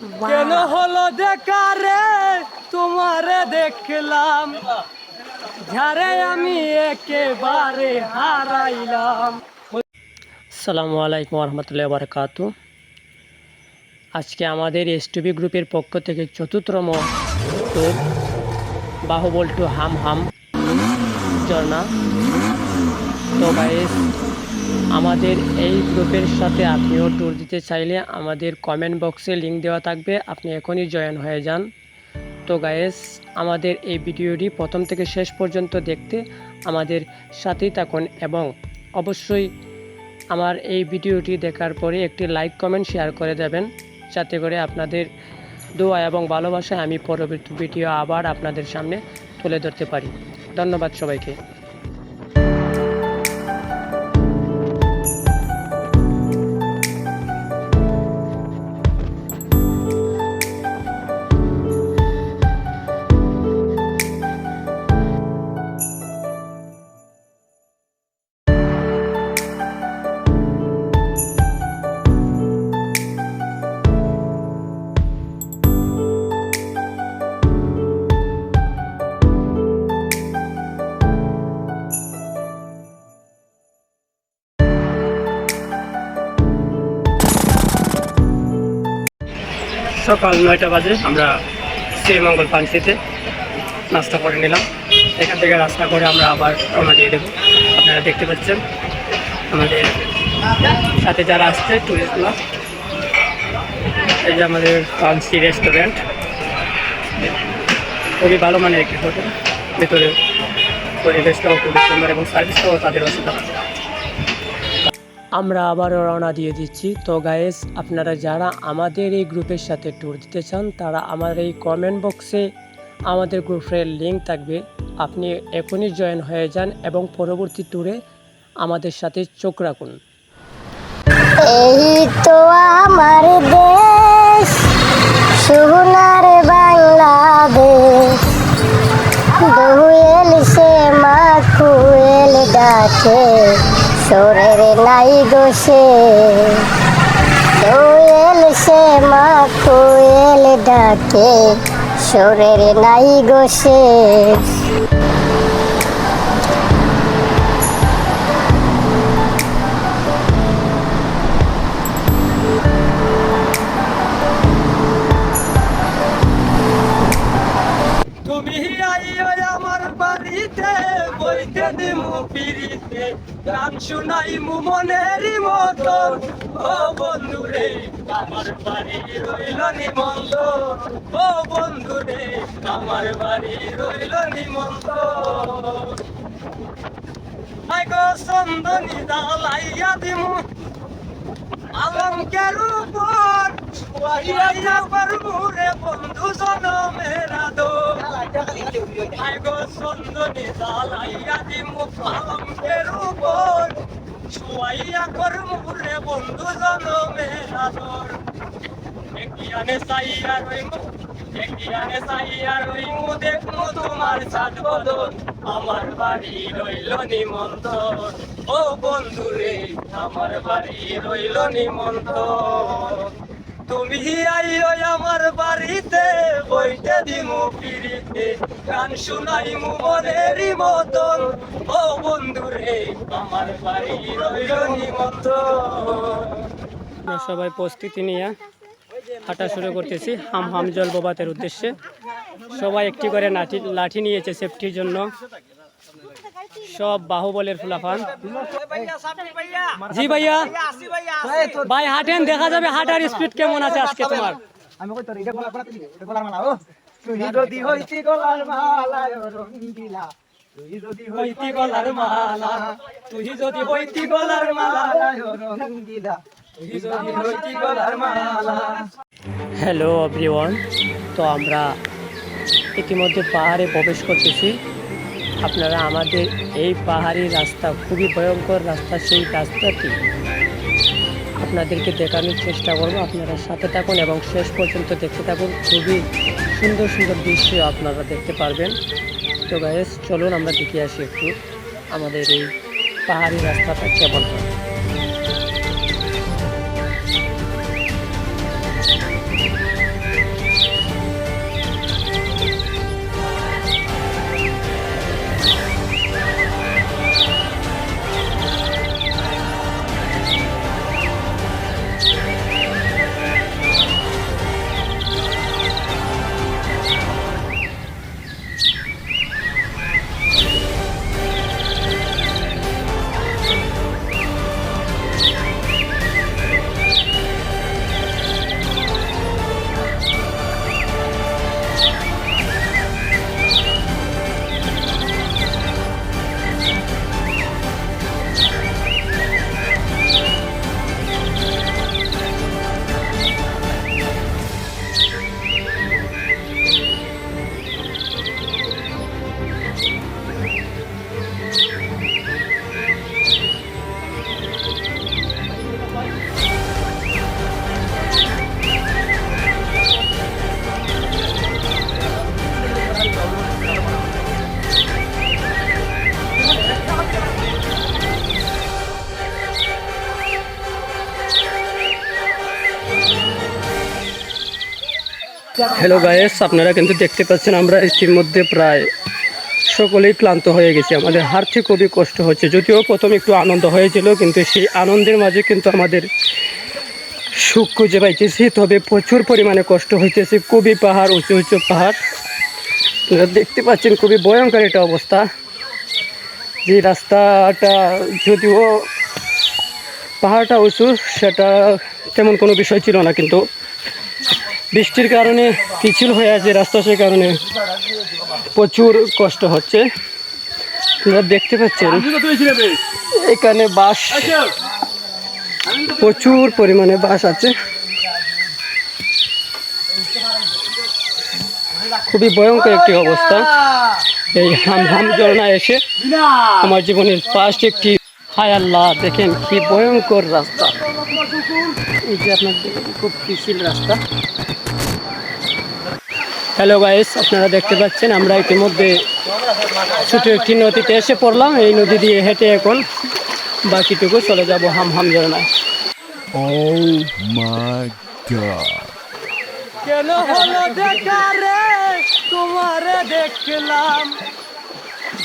কেন হলো দেখা রে তোমারে দেখলাম। ঝারে আমি একেবারে হারাইলাম। আসসালামু আলাইকুম রহমতুল্লাহ বারকাত আজকে আমাদের এসটিভি গ্রুপের পক্ষ থেকে চতুর্থম টুর বাহুবল টু হাম হাম ঝর্ণা তো গাইস আমাদের এই গ্রুপের সাথে আপনিও ট্যুর দিতে চাইলে আমাদের কমেন্ট বক্সে লিংক দেওয়া থাকবে। আপনি এখনই জয়েন হয়ে যান। তো গায়েস আমাদের এই ভিডিওটি প্রথম থেকে শেষ পর্যন্ত দেখতে আমাদের সাথেই থাকুন এবং অবশ্যই আমার এই ভিডিওটি দেখার পরে একটি লাইক কমেন্ট শেয়ার করে দেবেন। যাতে করে আপনাদের দোয়া এবং ভালোবাসায় আমি পরবর্তী ভিডিও আবার আপনাদের সামনে তুলে ধরতে পারি। ধন্যবাদ সবাইকে। সকাল নয়টা বাজে আমরা শ্রীমঙ্গল পানসিতে নাস্তা করে নিলাম। এখান থেকে রাস্তা করে আমরা আবার রওনা দিয়ে দেবো। আপনারা দেখতে পাচ্ছেন আমাদের সাথে যারা আসছে টুরিস্টগুলো এই যে আমাদের পানসি রেস্টুরেন্ট খুবই ভালো মানের একটি হোটেল। ভেতরে পরিবেশটাও খুবই সুন্দর এবং সার্ভিসটাও তাদের অসাধারণ। আমরা আবারও রওনা দিয়ে দিচ্ছি। তো গায়েস আপনারা যারা আমাদের এই গ্রুপের সাথে ট্যুর দিতে চান, তারা আমার এই কমেন্ট বক্সে আমাদের গ্রুপের লিঙ্ক থাকবে। আপনি এখনই জয়েন হয়ে যান এবং পরবর্তী ট্যুরে আমাদের সাথে চোখ রাখুন। বাংলাদেশ। সে মা সোরের নাই গোসে দোয়েল সে মা কোয়েল ডাকে সোরের নাই গোসে দিমু পিরিতে গান শুনাই মু মনেরই মতন ও বন্ধু রে আমার বাড়ি রইল নিমন্ত ও বন্ধু রে আমার বাড়ি রইল নিমন্ত আই গো সন্দনী দালাইয়া দিমু। আলমকের উপর ওয়াইয়া পরমুরে বন্ধু জনমের আদর। আই গো সন্দনী দালাইয়া দিমু আলমকের উপর শুয়াইয়া করমুরে বন্ধু জনমের আদর। একিয়ানে সাইয়া রইমু, একিয়ানে সাইয়া রইমু, দেখমু তোমার সাত বদল আমার বাড়ি রইল নিমন্ত্রণ। ও বন্ধু রে, আমার বাড়ি রইল নিমন্ত্রণ। তুমি আইও আমার বাড়িতে বইতে দিমু পিড়িতে গান শুনাইমু মনেরই মতন। ও বন্ধু রে, আমার বাড়ি রইল আমরা সবাই প্রস্তুতি নিয়ে হাঁটা শুরু করতেছি, হাম হাম জলপ্রপাতের উদ্দেশ্যে। সবাই একটি করে লাঠি নিয়েছে সেফটির জন্য। সব বাহুবলের ফুলাফান। জি ভাইয়া। ভাই হাঁটেন দেখা যাবে হাঁটার স্পিড কেমন আছে আজকে তোমার। আমি কই তোর এটা গলা গলা এটা গলার মালা ও। তুই যদি হইতি গলার মালা রঙ্গিলা। তুই যদি হইতি গলার মালা তুই যদি হইতি গলার মালা রঙ্গিলা। তুই যদি হইতি গলার মালা। হ্যালো এভরিওয়ান তো আমরা ইতিমধ্যে পাহাড়ে প্রবেশ করতেছি। আপনারা আমাদের এই পাহাড়ি রাস্তা, খুবই ভয়ঙ্কর রাস্তা, সেই রাস্তাটি আপনাদেরকে দেখানোর চেষ্টা করব। আপনারা সাথে থাকুন এবং শেষ পর্যন্ত দেখতে থাকুন। খুবই সুন্দর সুন্দর দৃশ্য আপনারা দেখতে পারবেন। তো গায়েস চলুন আমরা দেখে আসি একটু আমাদের এই পাহাড়ি রাস্তাটা কেমন হয়। হ্যালো গায়েস আপনারা কিন্তু দেখতে পাচ্ছেন আমরা ইতিমধ্যে প্রায় সকলেই ক্লান্ত হয়ে গেছি। আমাদের হারতে খুবই কষ্ট হচ্ছে। যদিও প্রথম একটু আনন্দ হয়েছিল, কিন্তু সেই আনন্দের মাঝে কিন্তু আমাদের সুখ খুঁজে পাইতেছি। তবে প্রচুর পরিমাণে কষ্ট হইতেছে। খুবই পাহাড়, উঁচু উঁচু পাহাড়। দেখতে পাচ্ছেন খুবই ভয়ঙ্কর একটা অবস্থা। যে রাস্তাটা যদিও পাহাড়টা উঁচু, সেটা তেমন কোনো বিষয় ছিল না, কিন্তু বৃষ্টির কারণে পিছিল হয়ে আছে রাস্তা সে কারণে প্রচুর কষ্ট হচ্ছে। দেখতে পাচ্ছেন এখানে বাস প্রচুর পরিমাণে বাস আছে। খুবই ভয়ঙ্কর একটি অবস্থা। এই হাম হাম ঝর্ণা এসে আমার জীবনের ফার্স্ট একটি হায় আল্লাহ দেখেন কি ভয়ঙ্কর রাস্তা। এই যে আপনার খুব পিছিল রাস্তা। হ্যালো গাইস আপনারা দেখতে পাচ্ছেন আমরা ইতিমধ্যে ছোট একটি নদীতে এসে পড়লাম। এই নদী দিয়ে হেঁটে এখন বাকিটুকু চলে যাব হাম হাম ঝর্ণায় Oh my god. কেন হলো দেখা রে? তোমারে দেখলাম।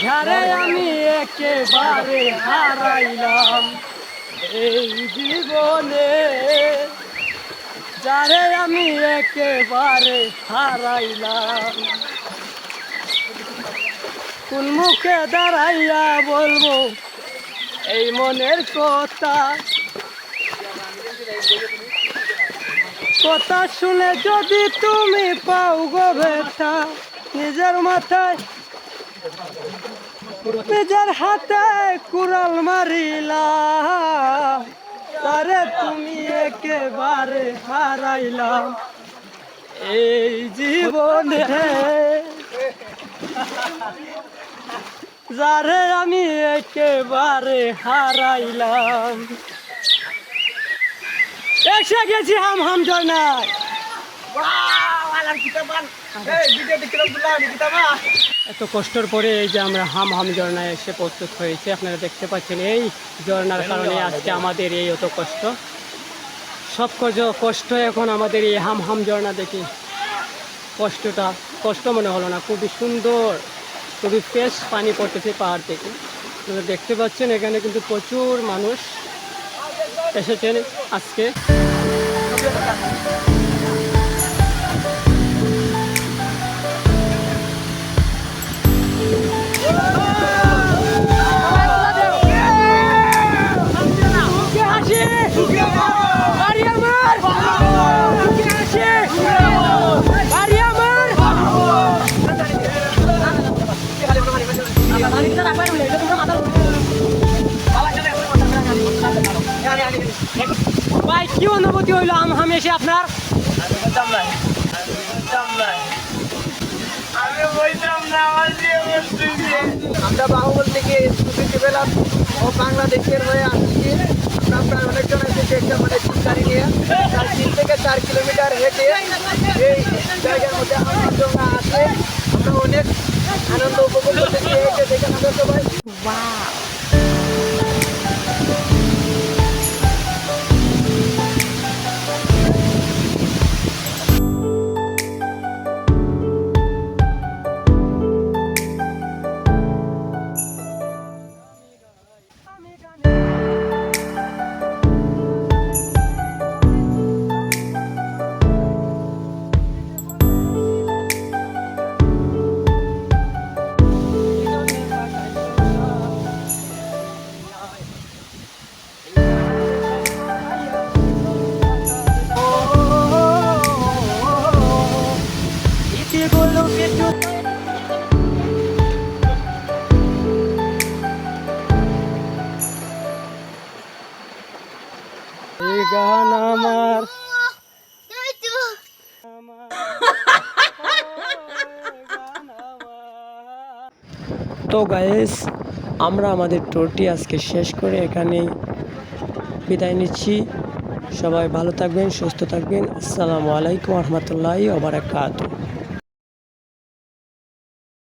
ঝাড়ে আমি একেবারে হারাইলাম। এই জীবনে যারে আমি একেবারে হারাইলাম। কোন মুখে দাঁড়াইয়া বলব, এই মনের কথা? কথা শুনে যদি তুমি পাও গো ব্যথা নিজের মাথায় নিজের হাতে কুড়াল মারিলা তারে তুমি একেবারে হারাইলাম এই জীবনে যারে আমি একেবারে হারাইলাম। এসে গেছি হাম হাম জয়নায় এত কষ্টের পরে এই যে আমরা হাম হাম ঝর্ণায় এসে প্রস্তুত হয়েছে আপনারা দেখতে পাচ্ছেন এই ঝর্ণার কারণে আজকে আমাদের এই অত কষ্ট। সব কষ্ট এখন আমাদের এই হাম হাম ঝর্ণা দেখি। কষ্টটা কষ্ট মনে হলো না খুবই সুন্দর খুবই ফ্রেশ পানি পড়তেছে পাহাড় থেকে। আপনারা দেখতে পাচ্ছেন এখানে কিন্তু প্রচুর মানুষ এসেছেন আজকে। ভাই, কি অনুভূতি হইল আম হাম এসে আপনার? আমরা বাহুবল থেকে ছুটি পেলাম ও বাংলাদেশের হয়ে আসছি। আমরা প্রায় অনেকজন এসেছি একটা মানে গাড়ি নিয়ে। চার তিন থেকে চার কিলোমিটার হেঁটে এই জায়গার মধ্যে আমার আছে। আমরা অনেক আনন্দ উপভোগ করতেছি হেঁটে তো গায়েস আমরা আমাদের ট্যুরটি আজকে শেষ করে এখানেই বিদায় নিচ্ছি। সবাই ভালো থাকবেন, সুস্থ থাকবেন। আসসালামু আলাইকুম রহমতুল্লাহ ওবরাকাতুহ